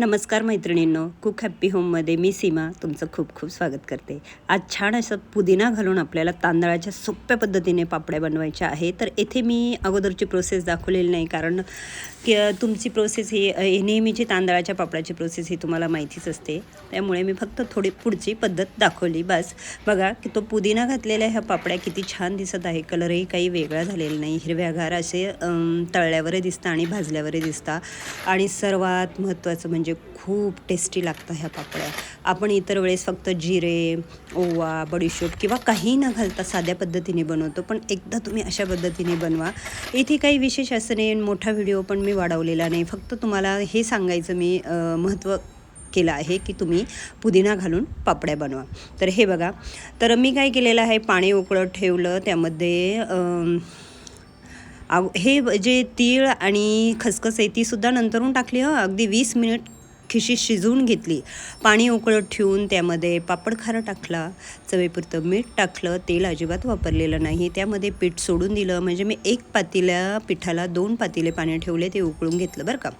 नमस्कार मैत्रिणींनो cook happy होममध्ये मी सीमा तुमचं खूप खूप स्वागत करते. आज छान असं पुदिना घालून आपल्याला तांदळाच्या सोप्या पद्धतीने पापड्या बनवायच्या आहे तर येथे मी अगोदरची प्रोसेस दाखवलेली नाही कारण की तुमची प्रोसेस ही नेहमीची तांदळाच्या पापडाची प्रोसेस ही तुम्हाला माहितीच असते. त्यामुळे मी फक्त थोडी पुढची पद्धत दाखवली. बस बघा की तो पुदिना घातलेल्या ह्या पापड्या किती छान दिसत आहे. कलरही काही वेगळा झालेला नाही. हिरव्यागार असे तळल्यावरही दिसतं आणि भाजल्यावरही दिसतं. आणि सर्वात महत्त्वाचं म्हणजे म्हणजे खूप टेस्टी लागतं ह्या पापड्या. आपण इतर वेळेस फक्त जिरे ओवा बडीशोप किंवा काही न घालता साध्या पद्धतीने बनवतो पण एकदा तुम्ही अशा पद्धतीने बनवा. इथे काही विशेष असं नाही मोठा व्हिडिओ पण मी वाढवलेला नाही. फक्त तुम्हाला हे सांगायचं मी महत्त्व केलं आहे की तुम्ही पुदिना घालून पापड्या बनवा. तर हे बघा. तर मी काय केलेलं आहे पाणी उकळत ठेवलं. त्यामध्ये आव हे जे तीळ आणि खसखस आहे ती सुद्धा नंतरून टाकली. हं अगदी वीस मिनिट खिशी शिजवून घेतली. पाणी उकळत ठेवून त्यामध्ये पापड खारं टाकला. चवेपुरतं मीठ टाकलं. तेल अजिबात वापरलेलं नाही. त्यामध्ये पीठ सोडून दिलं. म्हणजे मी एक पातील्या पिठाला दोन पातीले पाणी ठेवले. ते उकळून घेतलं बरं का.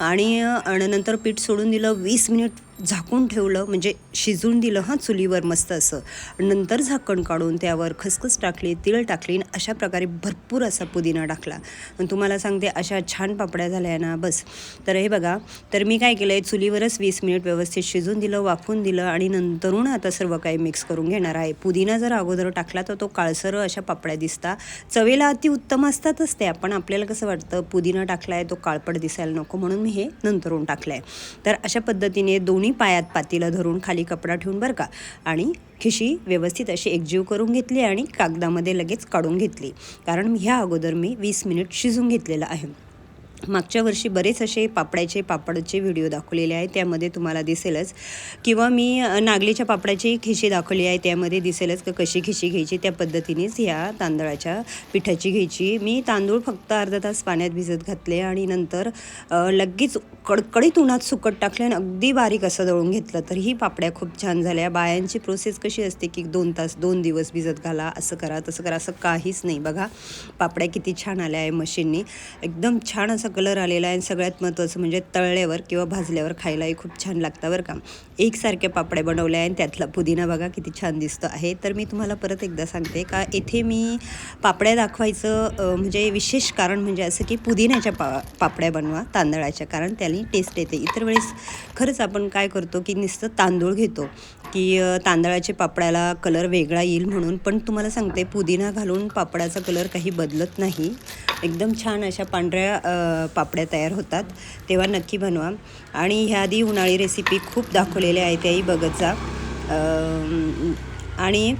आणि आणि नंतर पीठ सोडून दिलं. वीस मिनिट झाकून ठेवलं म्हणजे शिजून दिलं हां चुलीवर मस्त असं. नंतर झाकण काढून त्यावर खसखस टाकली तिळ टाकली आणि अशा प्रकारे भरपूर असा पुदिना टाकला. आणि तुम्हाला सांगते अशा छान पापड्या झाल्या ना बस. तर हे बघा तर मी काय केलं आहे चुलीवरच वीस मिनिट व्यवस्थित शिजून दिलं वाफून दिलं आणि नंतरून आता सर्व काही मिक्स करून घेणार आहे. पुदिना जर अगोदर टाकला तर तो काळसर अशा पापड्या दिसता. चवेला अति उत्तम असतातच त्या पण आपल्याला कसं वाटतं पुदिना टाकला आहे तो काळपट दिसायला नको म्हणून मी हे नंतरून टाकलं आहे तर अशा पद्धतीने दोन्ही पायात पातीला धरून खाली कपडा ठेवून बरं का. आणि खिशी व्यवस्थित अशी एकजीव करून घेतली आणि कागदामध्ये लगेच काढून घेतली. कारण ह्या अगोदर मी वीस मिनिट शिजून घेतलेलं आहे. मागच्या वर्षी बरेच असे पापडाचे पापडचे व्हिडिओ दाखवलेले आहेत. त्यामध्ये तुम्हाला दिसेलच. किंवा मी नागलीच्या पापडाची खिशी दाखवली आहे. त्यामध्ये दिसेलच का कशी खिशी घ्यायची? त्या पद्धतीनेच ह्या तांदळाच्या पिठाची घ्यायची. मी तांदूळ फक्त अर्धा तास पाण्यात भिजत घातले आणि नंतर लगेच कडकडीत उन्हात सुकट टाकले आणि अगदी बारीक असं दळून घेतलं. तर ही पापड्या खूप छान झाल्या. बायांची प्रोसेस कशी असते की दोन तास दोन दिवस भिजत घाला असं करा तसं करा असं काहीच नाही. बघा पापड्या किती छान आल्या आहे मशीननी. एकदम छान असं कलर आलेला आहे आणि सगळ्यात महत्त्वाचं म्हणजे तळल्यावर किंवा भाजल्यावर खायलाही खूप छान लागतं बरं का. एकसारख्या पापड्या बनवल्या आहे आणि त्यातला पुदिना बघा किती छान दिसतो आहे. तर मी तुम्हाला परत एकदा सांगते का येथे मी पापड्या दाखवायचं म्हणजे विशेष कारण म्हणजे असं की पुदिन्याच्या पा पापड्या बनवा तांदळाच्या कारण त्याने टेस्ट येते. इतर वेळेस खरंच आपण काय करतो की नुसतं तांदूळ घेतो की तांदळाच्या पापड्याला कलर वेगळा येईल म्हणून. पण तुम्हाला सांगते पुदिना घालून पापडाचा कलर काही बदलत नाही. एकदम छान अशा पांढऱ्या पापड्या तयार होतात तेव्हा नक्की बनवा. आणि ह्या आधी उन्हाळी रेसिपी खूप दाखवलेल्या आहेत त्याही बघत जा. आणि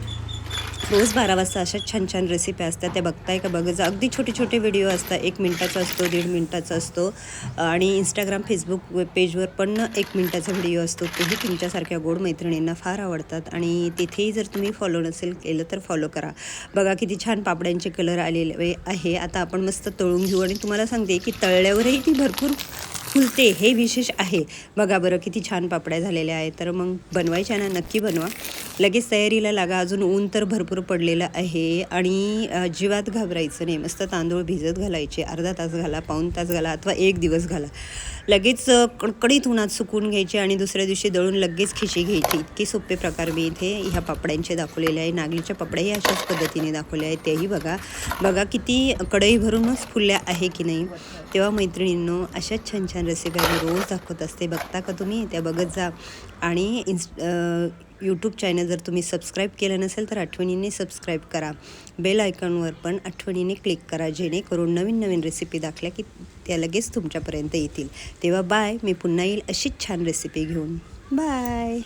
रोज बारा वाजता अशा छान छान रेसिपी असतात त्या बघताय का बघ अगदी छोटे छोटे व्हिडिओ असतात एक मिनटाचा असतो दीड मिनटाचा असतो. आणि इंस्टाग्राम फेसबुक पेजवर पण एक मिनटाचा व्हिडिओ असतो तेही तुमच्यासारख्या गोड मैत्रिणींना फार आवडतात. आणि तिथेही जर तुम्ही फॉलो नसेल केलं तर फॉलो करा. बघा किती छान पापड्यांचे कलर आलेले आहे. आता आपण मस्त तळून घेऊ आणि तुम्हाला सांगते की तळल्यावरही ती भरपूर फुलते हे विशेष आहे. बघा बरं किती छान पापड्या झालेल्या आहेत. तर मग बनवायच्या ना नक्की बनवा. लगेच तयारीला लागा. अजून ऊन तर भरपूर पडलेलं आहे. आणि अजिबात घाबरायचं नाही. मस्त तांदूळ भिजत घालायचे. अर्धा तास घाला पाऊण तास घाला अथवा एक दिवस घाला. लगेच कडकडीत उन्हात सुकून घ्यायचे आणि दुसऱ्या दिवशी दळून लगेच खिशी घ्यायची. इतके सोपे प्रकार मी इथे ह्या पापड्यांचे दाखवलेले आहे. नागलीच्या पापड्याही अशाच पद्धतीने दाखवले आहेत. तेही बघा. बघा किती कढई भरूनच फुलल्या आहे की नाही. तेव्हा मैत्रिणींनो अशाच छान छान रेसिपी मी रोज दाखवत असते बघता का तुम्ही? त्या बघत जा. आणि इन्स यूट्यूब चॅनल जर तुम्ही सबस्क्राईब केलं नसेल तर आठवणीने सबस्क्राईब करा. बेल आयकॉनवर पण आठवणीने क्लिक करा जेणेकरून नवीन नवीन रेसिपी दाखल्या की त्या लगेच तुमच्यापर्यंत येतील. तेव्हा बाय मी पुन्हा येईल अशीच छान रेसिपी घेऊन. बाय